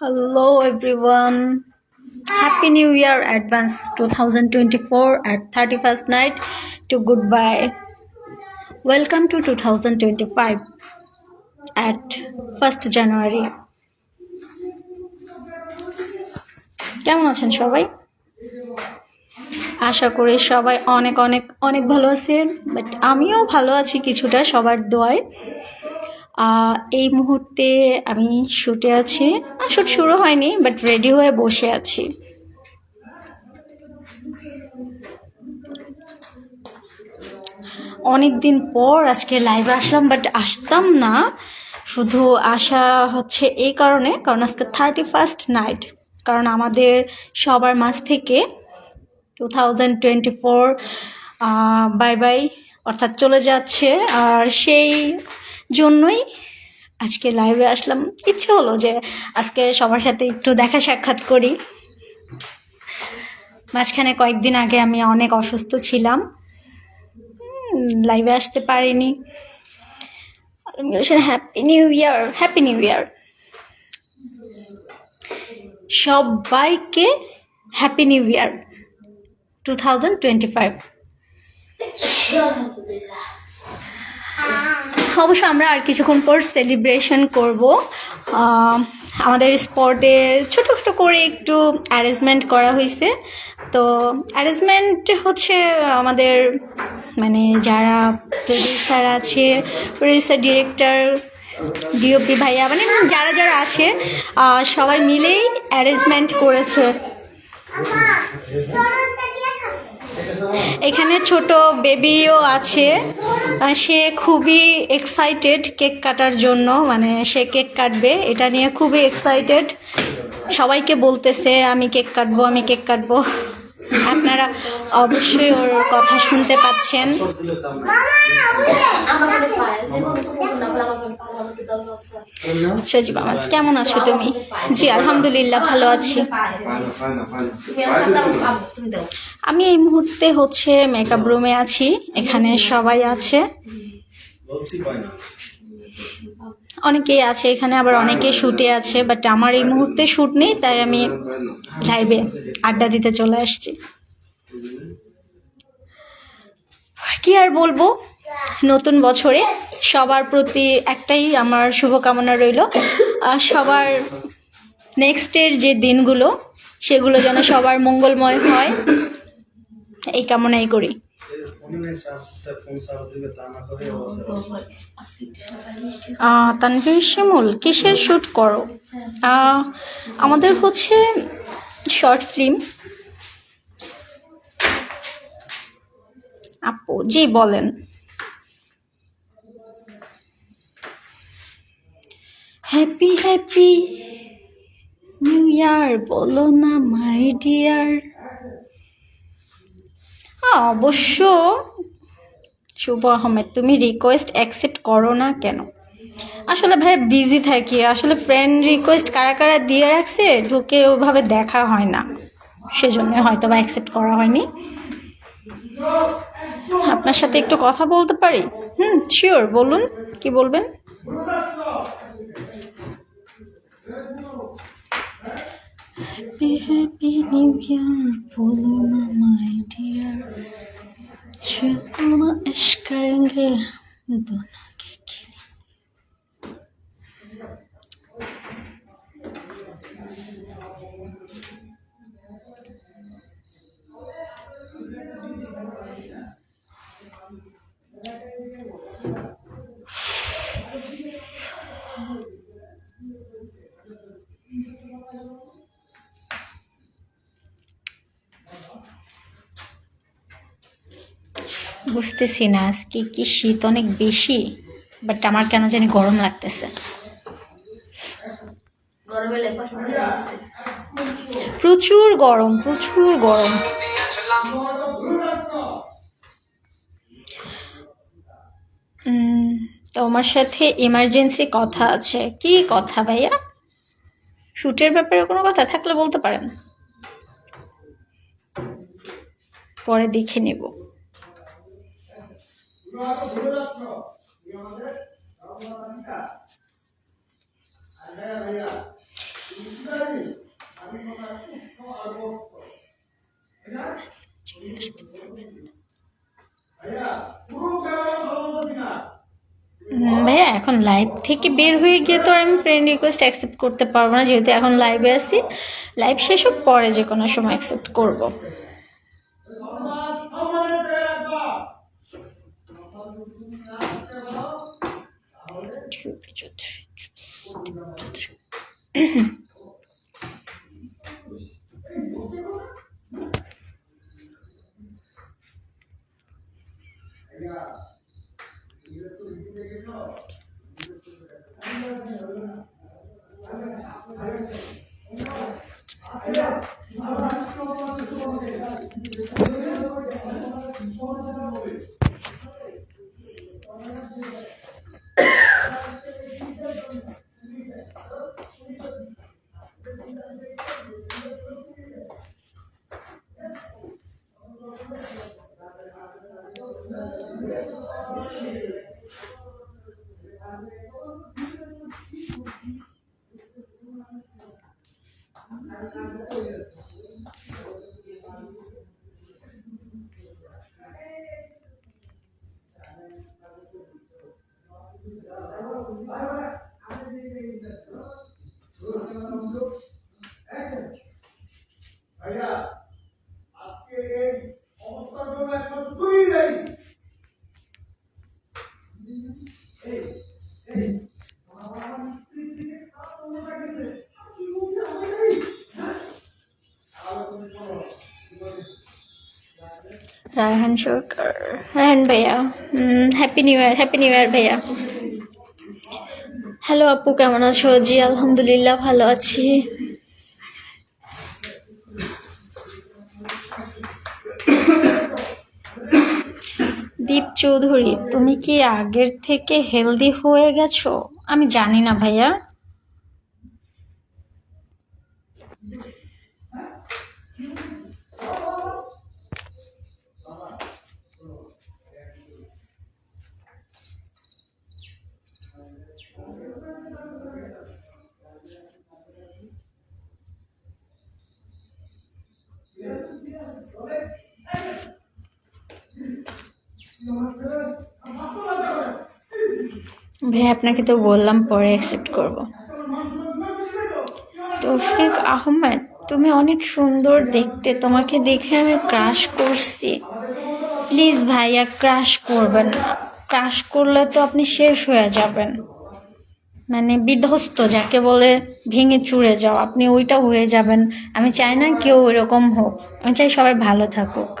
Hello everyone. Happy New Year advance 2024 at 31st night to goodbye. Welcome to 2025 at 1st January. কেমন আছেন সবাই আশা করি সবাই অনেক অনেক অনেক ভালো আছেন বাট আমিও ভালো আছি কিছুটা সবার দোয়ায় এই মুহূর্তে আমি শুটে আছি। শুট শুরু হয়নি বাট রেডি হয়ে বসে আছি। অনেক দিন পর আজকে লাইভে আসলাম বাট আসতাম না। শুধু আসা হচ্ছে এই কারণে, কারণ আজকে থার্টি ফার্স্ট নাইট কারণ আমাদের সবার মাঝ থেকে two thousand twenty four bye bye অর্থাৎ চলে যাচ্ছে। আর সেই জন্যই আজকে লাইভে আসলাম। ইচ্ছে হলো যে আজকে সবার সাথে একটু দেখা সাক্ষাৎ করি। মাঝখানে কয়েকদিন আগে আমি অনেক অসুস্থ ছিলাম। লাইভে আসতে পারিনি। Happy new year happy new year সবাইকে happy new year two thousand twenty five অবশ্য আমরা আর কিছুক্ষণ পর সেলিব্রেশন করব। আমাদের স্পটে ছোটোখাটো করে একটু অ্যারেঞ্জমেন্ট করা হয়েছে। তো অ্যারেঞ্জমেন্ট হচ্ছে আমাদের মানে যারা প্রডিউসার আছে প্রডিউসার ডিরেক্টর ডিওপি ভাইয়া মানে যারা যারা আছে সবাই মিলেই অ্যারেঞ্জমেন্ট করেছে। এখানে ছোট বেবিও আছে। সে খুবই এক্সাইটেড কেক কাটার জন্য মানে সে কেক কাটবে। এটা নিয়ে খুবই এক্সাইটেড সবাইকে বলতেছে, আমি কেক কাটবো, আমি কেক কাটবো। আপনারা অবশ্যই ওর কথা শুনতে পাচ্ছেন। সজীব আমার কেমন আছো তুমি? জি আলহামদুলিল্লাহ ভালো আছি। আমি এই মুহূর্তে হচ্ছে মেকআপ রুমে আছি। এখানে সবাই আছে। অনেকেই আছে এখানে, আবার অনেকে শুটে আছে বাট আমার এই মুহূর্তে শুট নেই, তাই আমি লাইভে আড্ডা দিতে চলে আসছি। কি আর বলব? নতুন বছরে সবার প্রতি একটাই আমার শুভকামনা রইল। সবার নেক্সটের যে দিনগুলো, সেগুলো যেন সবার মঙ্গলময় হয়, এই কামনাই করি। তানভীর কিসের শ্যুট করো? আমাদের হচ্ছে শর্ট ফিল্ম আপু, জি, বলেন। হ্যাপি হ্যাপি নিউ ইয়ার বলো না মাই ডিয়ার অবশ্য শুভ আহমেদ, তুমি রিকোয়েস্ট অ্যাকসেপ্ট করো না কেন? আসলে ভাই বিজি থাকি, আসলে ফ্রেন্ড রিকোয়েস্ট কারা কারা দিয়ে রাখছে ঢুকে ওভাবে দেখা হয় না। সেজন্য হয়তো বা অ্যাকসেপ্ট করা হয়নি। আপনার সাথে একটু কথা বলতে পারি? হুম শিওর বলুন, কি বলবেন? হ্যাপি হ্যাপি নিউ ইয়ার বলো না মাই ডিয়ার চলো না ইশ করেঙ্গে দোনো বুঝতেছি না আজকে কি শীত অনেক বেশি? বাট আমার কেন জানি গরম লাগতেছে। প্রচুর গরম প্রচুর গরম। তোমার সাথে ইমার্জেন্সি কথা আছে। কি কথা ভাইয়া? শুটের ব্যাপারে কোনো কথা থাকলে বলতে পারেন। পরে দেখে নেব। ভাইয়া এখন লাইভ থেকে বের হয়ে গিয়ে তো আমি ফ্রেন্ড রিকোয়েস্ট অ্যাকসেপ্ট করতে পারব না, যেহেতু এখন লাইভে আছি। লাইভ শেষ হোক, পরে যে কোনো সময় অ্যাকসেপ্ট করব। ভাইয়া আজকে এই অবস্থার জন্য রায়হান সরকার। রায়হান ভাইয়া happy new year happy new year ভাইয়া। হ্যালো আপু, কেমন আছো? জি, আলহামদুলিল্লাহ ভালো আছি। দীপ চৌধুরী, তুমি কি আগের থেকে হেলদি হয়ে গেছো? আমি জানি না ভাইয়া। ভাই, আপনাকে তো বললাম পরে অ্যাকসেপ্ট করব। তৌফিক আহমেদ, তুমি অনেক সুন্দর দেখতে। তোমাকে দেখে আমি ক্রাশ করছি। প্লিজ ভাইয়া ক্রাশ করবেন না। ক্রাশ করলে তো আপনি শেষ হয়ে যাবেন। মানে বিধ্বস্ত, যাকে বলে ভেঙে চুড়ে যাও। আপনি ওইটা হয়ে যাবেন। আমি চাই না কেউ এরকম হোক। আমি চাই সবাই ভালো থাকুক।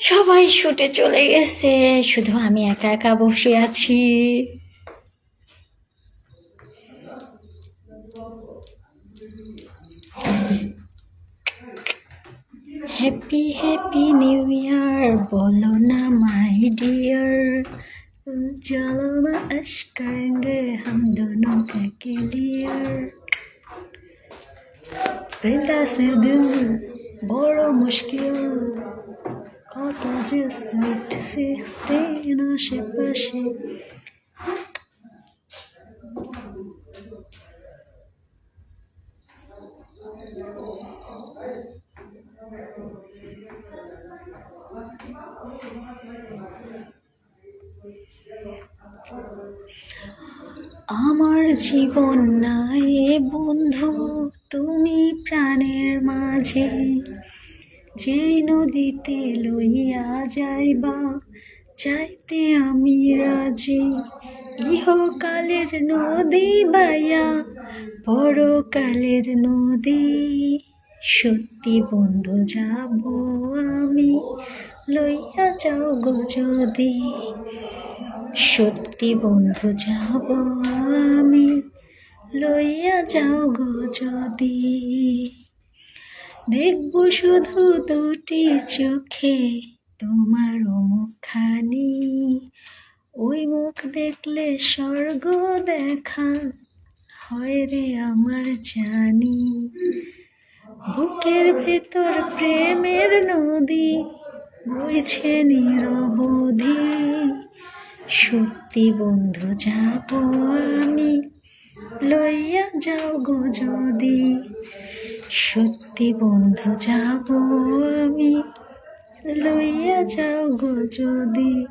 সবাই ছুটে চলে গেছে শুধু আমি একা একা বসে আছি। হ্যাপি হ্যাপি নিউ ইয়ার বলো না মাই ডিয়ার চলো না আশ করেঙ্গে হাম দোনো কে লিয়ার দিলটা সে দিল বড় মুশকিল কত যে সুইট সিক্সটিন আশেপাশে আমার জীবন নাই বন্ধু, তুমি প্রাণের মাঝে। যে নদীতে লইয়া যাইবা, যাইতে আমি রাজি। ইহকালের নদী বাইয়া, পরকালের নদী। সত্যি বন্ধু, যাব আমি, লইয়া যাও গো যদি। সত্যি বন্ধু, যাব আমি। লইয়া যাও গো যদি। দেখব শুধু দুটি চোখে তোমার মুখখানি। ওই মুখ দেখলে স্বর্গ দেখা, হয় রে আমার জানি। বুকের ভেতর প্রেমের নদী, বইছে নিরবধি সত্যি বন্ধু, যাব আমি। লইয়া যাও গো যদি। সত্যি বন্ধু, যাব আমি। লইয়া যাও গো যদি।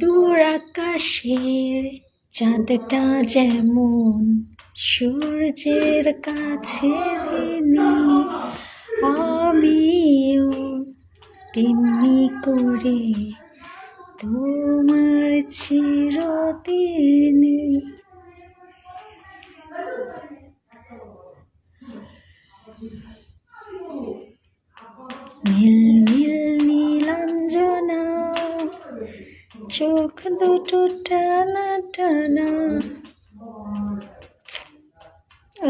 দূর আকাশের চাঁদটা যেমন সূর্যের কাছে আমিও তেমনি করে তোমার চিরদিনই নীল নীল চোখ দুটো টানা টানা।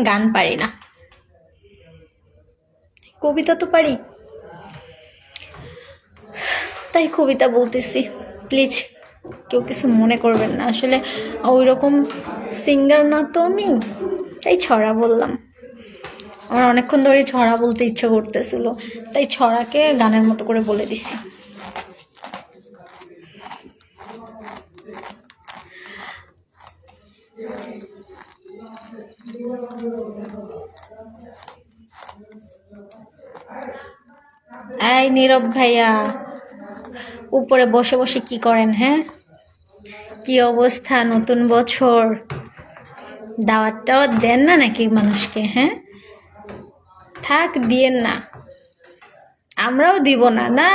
গান পারি না। কবিতা তো পারি। তাই কবিতা বলতেছি। প্লিজ কেউ কিছু মনে করবেন না। আসলে ওই রকম সিঙ্গার না তো আমি, তাই ছড়া বললাম। আমার অনেকক্ষণ ধরে ছড়া বলতে ইচ্ছে করতেছিল। তাই ছড়াকে গানের মতো করে বলে দিছি। এই নীরব ভাইয়া, উপরে বসে বসে কি করেন হ্যাঁ? কি অবস্থা নতুন বছর? দাওয়াত দেন না নাকি মানুষকে হ্যাঁ? থাক, দিয়েন না। আমরাও দিব না না,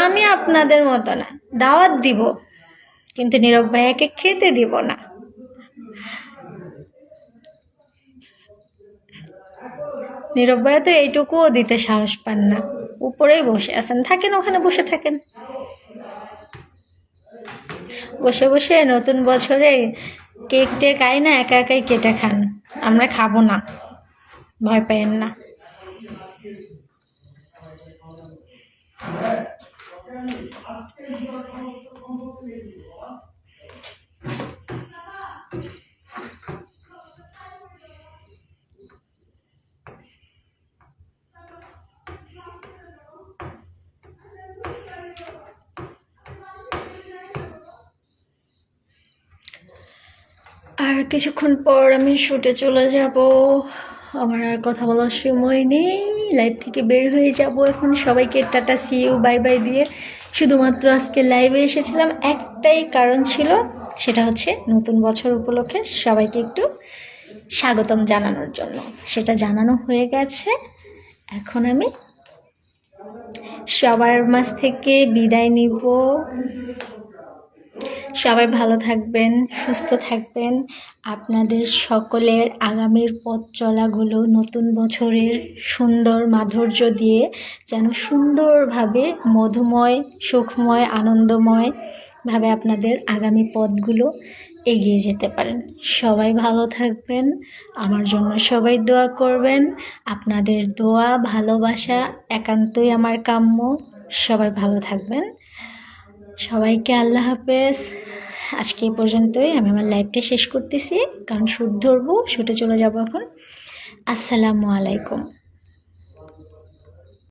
আমি আপনাদের মতো না। দাওয়াত দিব, কিন্তু নীরব ভাইয়াকে খেতে দিব না। নীরব তো এইটুকুও দিতে সাহস পান না। উপরেই বসে আছেন। থাকেন ওখানে, বসে থাকেন। বসে বসে নতুন বছরে কেক টেক আই না, একা একাই কেটে খান। আমরা খাব না। ভয় পাইয়েন না। কিছুক্ষণ পর আমি শুটে চলে যাব। আমার আর কথা বলার সময় নেই। লাইভ থেকে বের হয়ে যাব এখন। সবাইকে টাটা সিউ বাই বাই দিয়ে শুধুমাত্র আজকে লাইভে এসেছিলাম। একটাই কারণ ছিল, সেটা হচ্ছে নতুন বছর উপলক্ষে সবাইকে একটু স্বাগতম জানানোর জন্য। সেটা জানানো হয়ে গেছে। এখন আমি সবার মাঝ থেকে বিদায় নিব। সবাই ভালো থাকবেন, সুস্থ থাকবেন। আপনাদের সকলের আগামীর পথ চলাগুলো নতুন বছরের সুন্দর মাধুর্য দিয়ে যেন সুন্দরভাবে মধুময়, সুখময়, আনন্দময় ভাবে আপনাদের আগামী পথগুলো এগিয়ে যেতে পারেন। সবাই ভালো থাকবেন, আমার জন্য সবাই দোয়া করবেন। আপনাদের দোয়া, ভালোবাসা একান্তই আমার কাম্য। সবাই ভালো থাকবেন। সবাইকে আল্লাহ হাফেজ। আজকে এই পর্যন্তই। আমি আমার লাইফটা শেষ করতেছি, কারণ শ্যুট ধরবো, শুটে চলে যাব এখন। আসসালামু আলাইকুম।